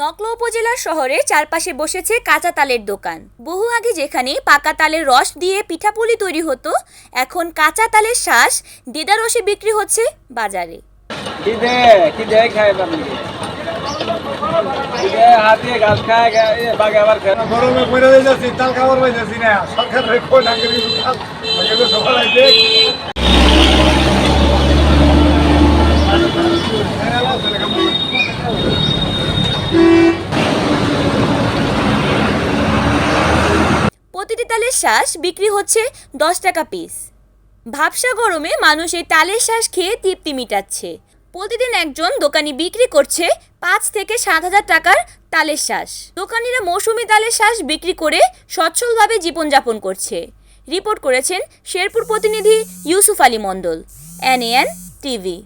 নকলা উপজেলার শহরে চারপাশে বসেছে কাঁচা তালের দোকান। বহু আগে যেখানে পাকা তালের রস দিয়ে পিঠাপুলি তৈরি হতো, এখন কাঁচা তালের শ্বাস দেদা রসে বিক্রি হচ্ছে বাজারে। কি কি খায় হাত দিয়ে ঘাস খায় গে- আবার খায় গরমে পড়ে যাচ্ছি তাল খাবার পাইতেছি না। সরকার রেখো নাগরিক তাল সকাল আইতে প্রতিটি তালের শ্বাস বিক্রি হচ্ছে দশ টাকা পিস ভাবসা গরমে মানুষ এই তালের শ্বাস খেয়ে তৃপ্তি মিটাচ্ছে। প্রতিদিন একজন দোকানি বিক্রি করছে পাঁচ থেকে সাত হাজার টাকার তালের শ্বাস। দোকানিরা মৌসুমি তালের শ্বাস বিক্রি করে সচ্ছলভাবে জীবনযাপন করছে। রিপোর্ট করেছেন শেরপুর প্রতিনিধি ইউসুফ আলী মণ্ডল এন টিভি